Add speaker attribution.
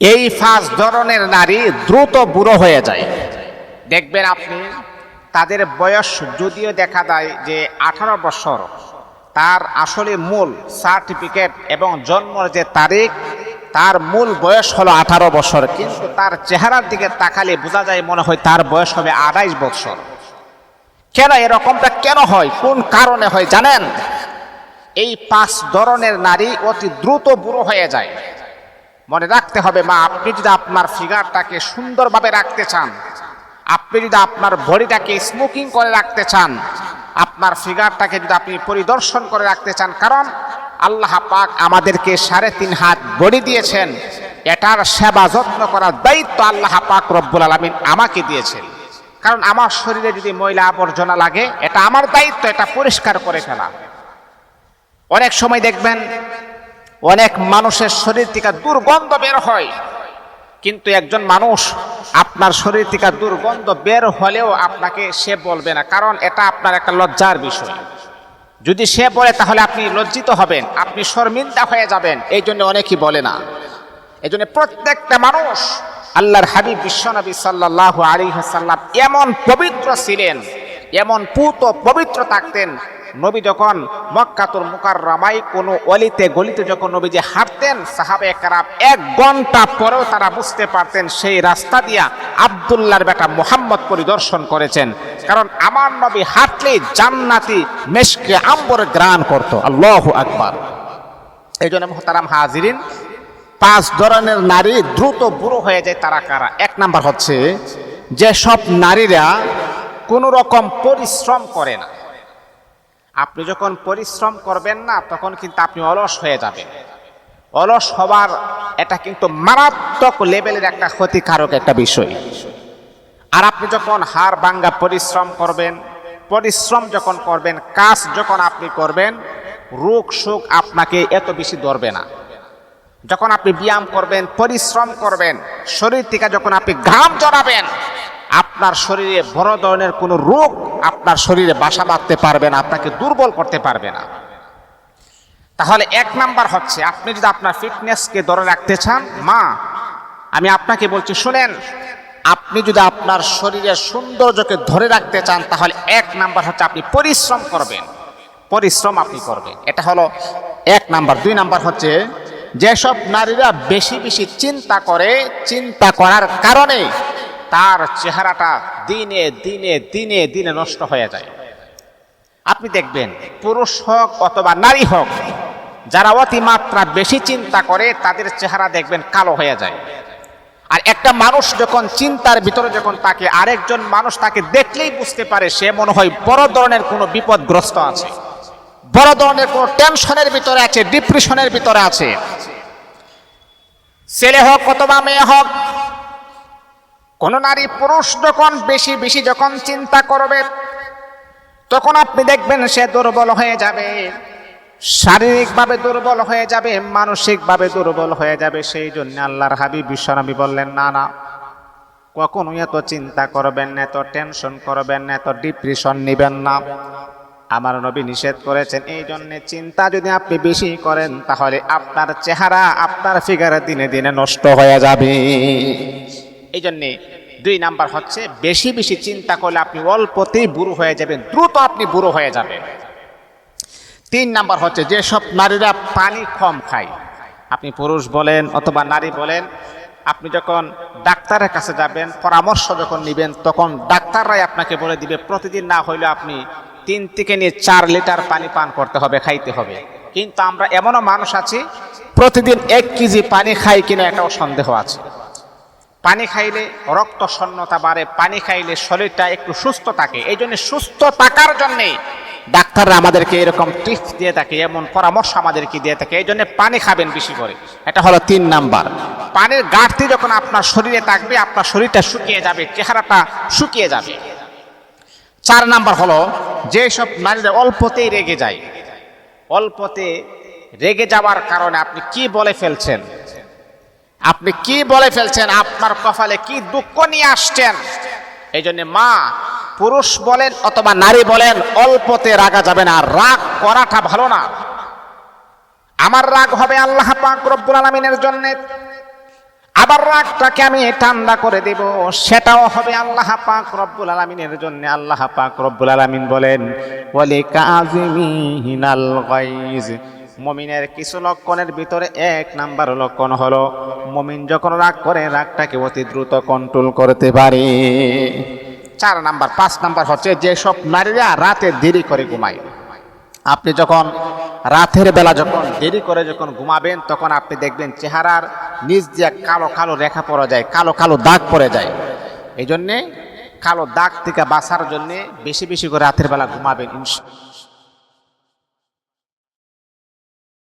Speaker 1: এই পাঁচ ধরনের নারী দ্রুত বুড়ো হয়ে যায়। দেখবেন আপনি, তাদের বয়স যদিও দেখা যায় যে আঠারো বছর, তার আসলে মূল সার্টিফিকেট এবং জন্মের যে তারিখ, তার মূল বয়স হলো আঠারো বছর, কিন্তু তার চেহারার দিকে তাকালে বোঝা যায় মনে হয় তার বয়স হবে আড়াইশ বছর। কেন এরকমটা কেন হয়? কোন কারণে হয়? জানেন? এই পাঁচ ধরনের নারী অতি দ্রুত বুড়ো হয়ে যায়। মনে রাখতে হবে, মা, আপনি যদি আপনার ফিগারটাকে সুন্দরভাবে রাখতে চান, আপনি যদি আপনার বডিটাকে স্মোকিং করে রাখতে চান, আপনার ফিগারটাকে যদি আপনি পরিদর্শন করে রাখতে চান, কারণ আল্লাহ পাক আমাদেরকে সাড়ে তিন হাত বডি দিয়েছেন, এটার সেবা যত্ন করার দায়িত্ব আল্লাহ পাক রব্বুল আলমিন আমাকে দিয়েছেন। কারণ আমার শরীরে যদি ময়লা আবর্জনা লাগে, এটা আমার দায়িত্ব, এটা পরিষ্কার করে ফেলা। অনেক সময় দেখবেন অনেক মানুষের শরীর থেকে দুর্গন্ধ বের হয়। কিন্তু একজন মানুষ আপনার শরীর থেকে দুর্গন্ধ বের হলেও আপনাকে সে বলবে না, কারণ এটা আপনার একটা লজ্জার বিষয়। যদি সে বলে, তাহলে আপনি লজ্জিত হবেন, আপনি শর্মিন্দা হয়ে যাবেন, এই জন্য অনেকেই বলে না। এই জন্য প্রত্যেকটা মানুষ আল্লাহর হাবিব বিশ্বনবী সাল্লাহ আলী হাসাল্লাম এমন পবিত্র ছিলেন, এমন পুত পবিত্র থাকতেন নবী যখন মক্কাতুর মুকার রামাই কোনো অলিতে গলিতে যখন নবী যে হাঁটতেন সাহাবে কারাম এক ঘণ্টা পরেও তারা বুঝতে পারতেন সেই রাস্তা দিয়া আবদুল্লাহর বেটা মোহাম্মদ পরিদর্শন করেছেন। কারণ আমার নবী হাঁটলে জান্নাতি মেশকে আম্বর গ্রাণ করত। আল্লাহ আকবার। এই জন্য মোহতারাম হাজিরিন, পাঁচ ধরনের নারী দ্রুত বুড়ো হয়ে যায় তারা কারা? এক নাম্বার হচ্ছে যেসব নারীরা কোনো রকম পরিশ্রম করে না। আপনি যখন পরিশ্রম করবেন না, তখন কিন্তু আপনি অলস হয়ে যাবেন। অলস হবার এটা কিন্তু মারাত্মক লেভেলের একটা ক্ষতিকারক একটা বিষয়। আর আপনি যখন হাড় ভাঙ্গা পরিশ্রম করবেন, পরিশ্রম যখন করবেন, কাজ যখন আপনি করবেন, রোগ সুখ আপনাকে এত বেশি ধরবে না। যখন আপনি ব্যায়াম করবেন, পরিশ্রম করবেন, শরীর থেকে যখন আপনি ঘাম জড়াবেন আপনার শরীরে বড় ধরনের কোনো রোগ আপনার শরীরে বাসা বাঁধতে পারবে না, আপনাকে দুর্বল করতে পারবে না। তাহলে এক নাম্বার হচ্ছে, আপনি যদি আপনার ফিটনেসকে ধরে রাখতে চান, মা, আমি আপনাকে বলছি, শুনেন, আপনি যদি আপনার শরীরের সৌন্দর্যকে ধরে রাখতে চান, তাহলে এক নাম্বার হচ্ছে আপনি পরিশ্রম করবেন। পরিশ্রম আপনি করবেন। এটা হলো এক নাম্বার। দুই নাম্বার হচ্ছে, যেসব নারীরা বেশি বেশি চিন্তা করে, চিন্তা করার কারণে তার চেহারাটা দিনে দিনে দিনে দিনে নষ্ট হয়ে যায়। আপনি দেখবেন, পুরুষ হোক অথবা নারী হোক, যারা অতিমাত্রা বেশি চিন্তা করে, তাদের চেহারা দেখবেন কালো হয়ে যায়। আর একটা মানুষ যখন চিন্তার ভিতরে যখন তাকে আরেকজন মানুষ তাকে দেখলেই বুঝতে পারে, সে মনে হয় বড় ধরনের কোনো বিপদগ্রস্ত আছে। বড় ধরনের কোনো টেনশনের ভিতরে আছে, ডিপ্রেশনের ভিতরে আছে। ছেলে হোক অথবা মেয়ে হোক কোন নারী পুরুষ যখন বেশি বেশি যখন চিন্তা করবে, তখন আপনি দেখবেন সে দুর্বল হয়ে যাবে। শারীরিকভাবে দুর্বল হয়ে যাবে, মানসিকভাবে দুর্বল হয়ে যাবে। সেই জন্য আল্লাহর হাবিব, বিশ্বনবী বললেন, না না, কখনো এত চিন্তা করবেন না, এত টেনশন করবেন না, এত ডিপ্রেশন নেবেন না। আমার নবী নিষেধ করেছেন, এই জন্য চিন্তা যদি আপনি বেশি করেন, তাহলে আপনার চেহারা, আপনার ফিগারে দিনে দিনে নষ্ট হয়ে যাবে। এই জন্যে দুই নাম্বার হচ্ছে, বেশি বেশি চিন্তা করলে আপনি অল্পতেই বুড়ো হয়ে যাবেন, দ্রুত আপনি বুড়ো হয়ে যাবেন। তিন নাম্বার হচ্ছে যেসব নারীরা পানি কম খায়, আপনি পুরুষ বলেন অথবা নারী বলেন, আপনি যখন ডাক্তারের কাছে যাবেন, পরামর্শ যখন নেবেন, তখন ডাক্তাররাই আপনাকে বলে দিবে, প্রতিদিন না হইলে আপনি তিন থেকে নিয়ে চার লিটার পানি পান করতে হবে, খাইতে হবে। কিন্তু আমরা এমনও মানুষ আছি, প্রতিদিন এক কেজি পানি খাই কিনা এটাও সন্দেহ আছে। পানি খাইলে রক্ত শূন্যতা বাড়ে পানি খাইলে শরীরটা একটু সুস্থ থাকে। এই জন্য সুস্থ থাকার জন্যে ডাক্তাররা আমাদেরকে এরকম টিপস দিয়ে থাকে এমন পরামর্শ আমাদেরকে দিয়ে থাকে। এই জন্য পানি খাবেন বেশি করে। এটা হলো তিন নাম্বার। পানির ঘাটতি যখন আপনার শরীরে থাকবে আপনার শরীরটা শুকিয়ে যাবে চেহারাটা শুকিয়ে যাবে। চার নাম্বার হলো যেসব নারীরা অল্পতেই রেগে যায় অল্পতে রেগে যাওয়ার কারণে আপনি কি বলে ফেলছেন? আপনি কি বলে ফেলছেন? আপনার কপালে কি দুঃখ নিয়ে আসছেন? এই জন্য মা, পুরুষ বলেন অথবা নারী বলেন, অল্পতে রাগা যাবে না। রাগ করাটা ভালো না। আমার রাগ হবে আল্লাহ পাক রব্বুল আলমিনের জন্য। আবার রাগটাকে আমি ঠান্ডা করে দেব। সেটাও হবে আল্লাহ পাক রব্বুল আলমিনের জন্য। আল্লাহ পাক রব্বুল আলমিন বলেন বলে গাইজ মমিনের কিছু লক্ষণের ভিতরে এক নাম্বার লক্ষণ হলো, মমিন যখন রাগ করে, রাগটাকে অতি দ্রুত কন্ট্রোল করতে পারে। চার নাম্বার, পাঁচ নাম্বার হচ্ছে যেসব নারীরা রাতে দেরি করে ঘুমায়। আপনি যখন রাতের বেলা যখন দেরি করে যখন ঘুমাবেন, তখন আপনি দেখবেন চেহারার নিচ দিয়ে কালো কালো রেখা পড়া যায়, কালো কালো দাগ পড়ে যায়। এই জন্যে কালো দাগ থেকে বাঁচার জন্যে বেশি বেশি করে রাতের বেলা ঘুমাবেন